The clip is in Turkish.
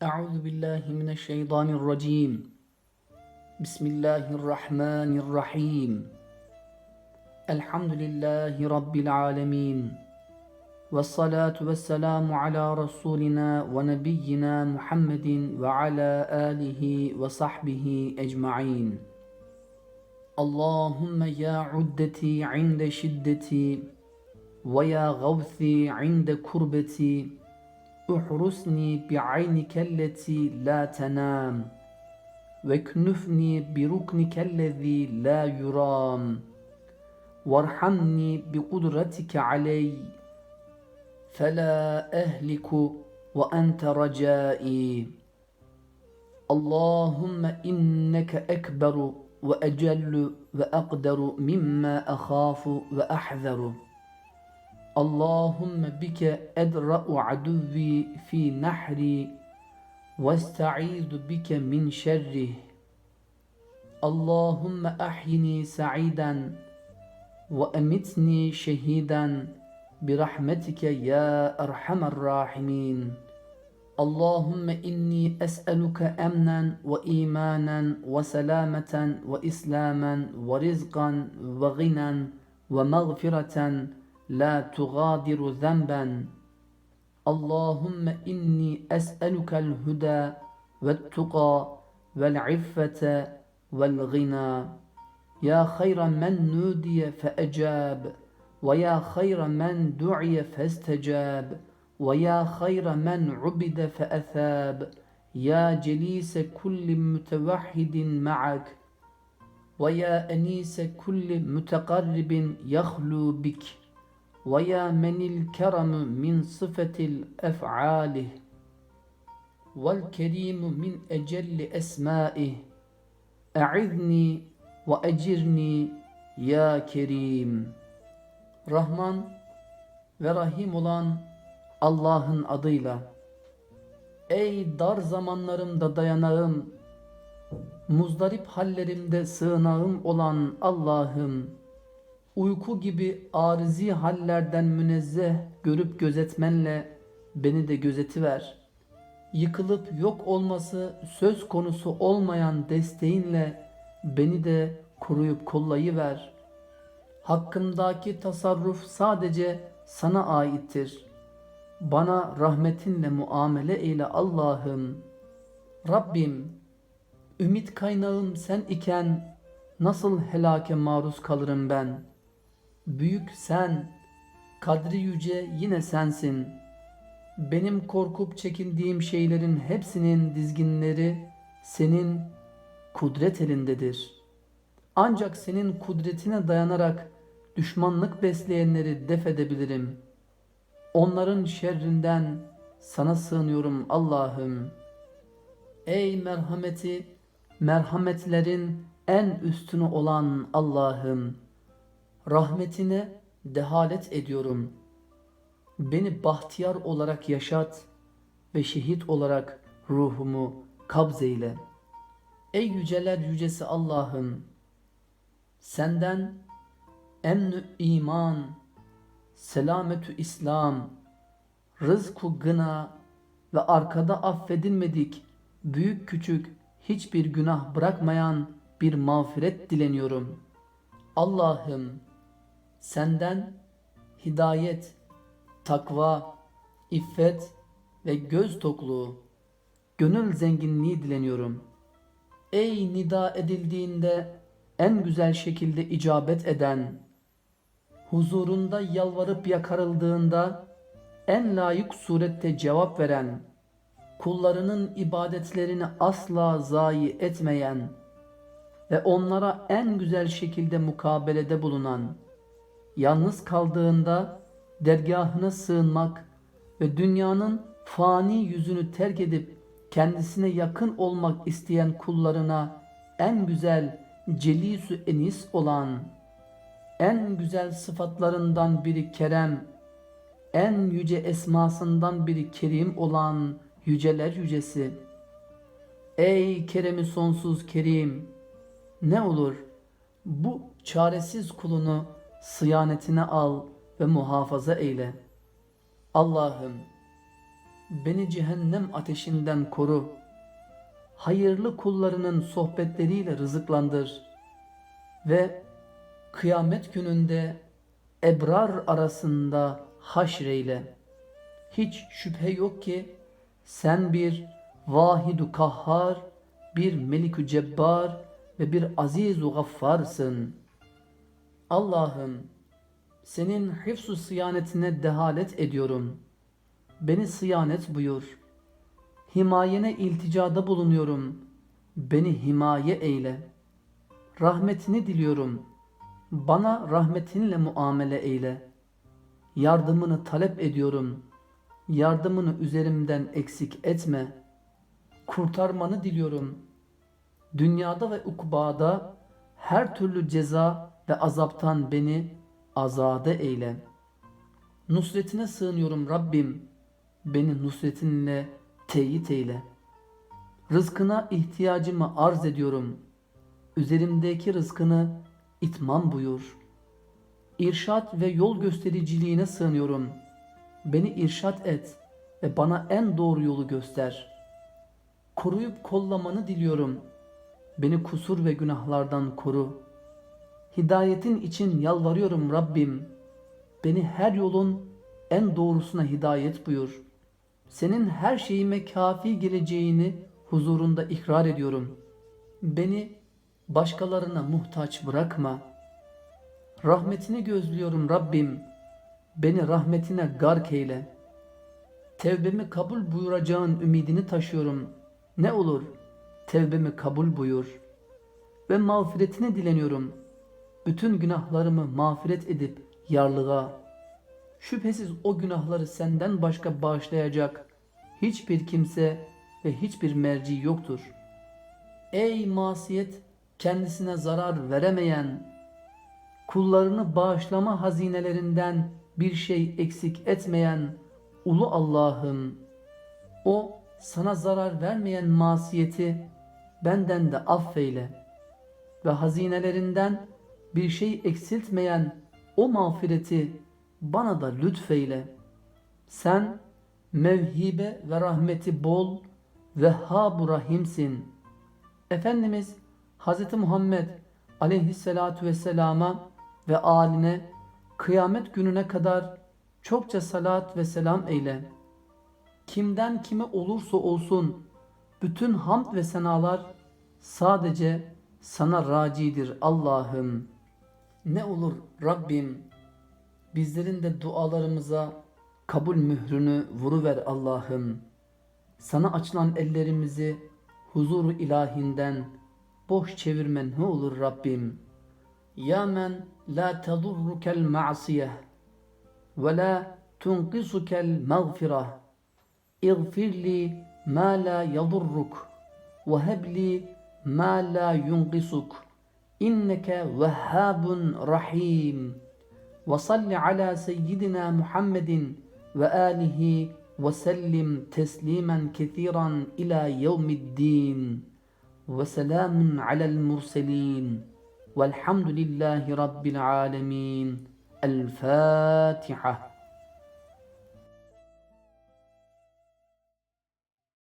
Euzu billahi mineşşeytanirracim. Bismillahirrahmanirrahim. Elhamdülillahi rabbil alamin. Ve salatu ve selamu ala rasulina ve nebiyyina Muhammedin ve ala alihi ve sahbihi ecmaîn. Allahümme ya uddeti inde şiddeti ve ya gavthi inde kurbeti. احرسني بعينك التي لا تنام واكنفني بركنك الذي لا يرام. وارحمني بقدرتك علي فلا أهلك وأنت رجائي. اللهم إنك أكبر وأجل وأقدر مما أخاف وأحذر. اللهم بك أدرأ عدوي في نحري واستعيذ بك من شره. اللهم أحيني سعيدا وأمتني شهيدا برحمتك يا أرحم الراحمين. اللهم إني أسألك أمنا وإيمانا وسلامة وإسلاما ورزقا وغنى ومغفرة لا تغادر ذنبا. اللهم إني أسألك الهدى والتقى والعفة والغنى. يا خير من نودي فأجاب ويا خير من دعي فاستجاب ويا خير من عبد فأثاب. يا جليس كل متوحد معك ويا أنيس كل متقرب يخلو بك. Ve ya menil keremu min sıfetil ef'alih vel kerimu min ecelli esmaih e'izni ve ecirni Rahman ve Rahim olan Allah'ın adıyla. Ey dar zamanlarımda dayanağım muzdarip hallerimde sığınağım olan Allah'ım uyku gibi arizi hallerden münezzeh görüp gözetmenle beni de gözetiver. Yıkılıp yok olması söz konusu olmayan desteğinle beni de koruyup kollayıver. Hakkımdaki tasarruf sadece sana aittir. Bana rahmetinle muamele eyle Allah'ım. Rabbim, ümit kaynağım sen iken nasıl helake maruz kalırım ben? Büyük sen, kadri yüce yine sensin. Benim korkup çekindiğim şeylerin hepsinin dizginleri senin kudret elindedir. Ancak senin kudretine dayanarak düşmanlık besleyenleri def edebilirim. Onların şerrinden sana sığınıyorum Allah'ım. Ey merhameti, merhametlerin en üstünü olan Allah'ım. Rahmetine dehalet ediyorum. Beni bahtiyar olarak yaşat ve şehit olarak ruhumu kabzeyle. Ey yüceler yücesi Allah'ım, senden emnü iman, selametü İslam, rızku gına ve arkada affedilmedik büyük küçük hiçbir günah bırakmayan bir mağfiret dileniyorum. Allah'ım senden hidayet, takva, iffet ve göz tokluğu, gönül zenginliği dileniyorum. Ey nida edildiğinde en güzel şekilde icabet eden, huzurunda yalvarıp yakarıldığında en layık surette cevap veren, kullarının ibadetlerini asla zayi etmeyen ve onlara en güzel şekilde mukabelede bulunan, yalnız kaldığında dergahına sığınmak ve dünyanın fani yüzünü terk edip kendisine yakın olmak isteyen kullarına en güzel celisü enis olan, en güzel sıfatlarından biri kerem, en yüce esmasından biri kerim olan yüceler yücesi. Ey keremi sonsuz kerim, ne olur bu çaresiz kulunu sıyanetine al ve muhafaza eyle. Allah'ım beni cehennem ateşinden koru. Hayırlı kullarının sohbetleriyle rızıklandır. Ve kıyamet gününde ebrar arasında haşreyle. Hiç şüphe yok ki sen bir vahidu kahhar, bir melikü cebbar ve bir azizu gaffarsın. Allah'ım senin hifzu sıyanetine dehalet ediyorum. Beni sıyanet buyur. Himayene ilticada bulunuyorum. Beni himaye eyle. Rahmetini diliyorum. Bana rahmetinle muamele eyle. Yardımını talep ediyorum. Yardımını üzerimden eksik etme. Kurtarmanı diliyorum. Dünyada ve ukbada her türlü ceza ve azaptan beni azade eyle. Nusretine sığınıyorum Rabbim. Beni nusretinle teyit eyle. Rızkına ihtiyacımı arz ediyorum. Üzerimdeki rızkını itmam buyur. İrşat ve yol göstericiliğine sığınıyorum. Beni irşat et ve bana en doğru yolu göster. Koruyup kollamanı diliyorum. Beni kusur ve günahlardan koru. Hidayetin için yalvarıyorum Rabbim. Beni her yolun en doğrusuna hidayet buyur. Senin her şeyime kafi geleceğini huzurunda ikrar ediyorum. Beni başkalarına muhtaç bırakma. Rahmetini gözlüyorum Rabbim. Beni rahmetine gark eyle. Tevbemi kabul buyuracağın ümidini taşıyorum. Ne olur tevbemi kabul buyur. Ve mağfiretini dileniyorum. Bütün günahlarımı mağfiret edip yarlığa. Şüphesiz o günahları senden başka bağışlayacak hiçbir kimse ve hiçbir merci yoktur. Ey masiyet kendisine zarar veremeyen, kullarını bağışlama hazinelerinden bir şey eksik etmeyen ulu Allah'ım, o sana zarar vermeyen masiyeti benden de affeyle ve hazinelerinden bir şey eksiltmeyen o mağfireti bana da lütfeyle. Sen mevhibe ve rahmeti bol ve habu rahimsin. Efendimiz Hz. Muhammed aleyhissalatu vesselama ve aline kıyamet gününe kadar çokça salat ve selam eyle. Kimden kime olursa olsun bütün hamd ve senalar sadece sana racidir Allah'ım. Ne olur Rabbim bizlerin de dualarımıza kabul mührünü vuruver Allah'ım. Sana açılan ellerimizi huzuru ilahinden boş çevirme ne olur Rabbim. Ya men la tadurrukel ma'siyeh ve la tunqisukel mağfireh. İğfirli ma la yadurruk ve hebli ma la yunqisuk.'' إنك وهاب رحيم. وصل على سيدنا محمد وآله وسلم تسليما كثيرا إلى يوم الدين. وسلام على المرسلين. والحمد لله رب العالمين. الفاتحة.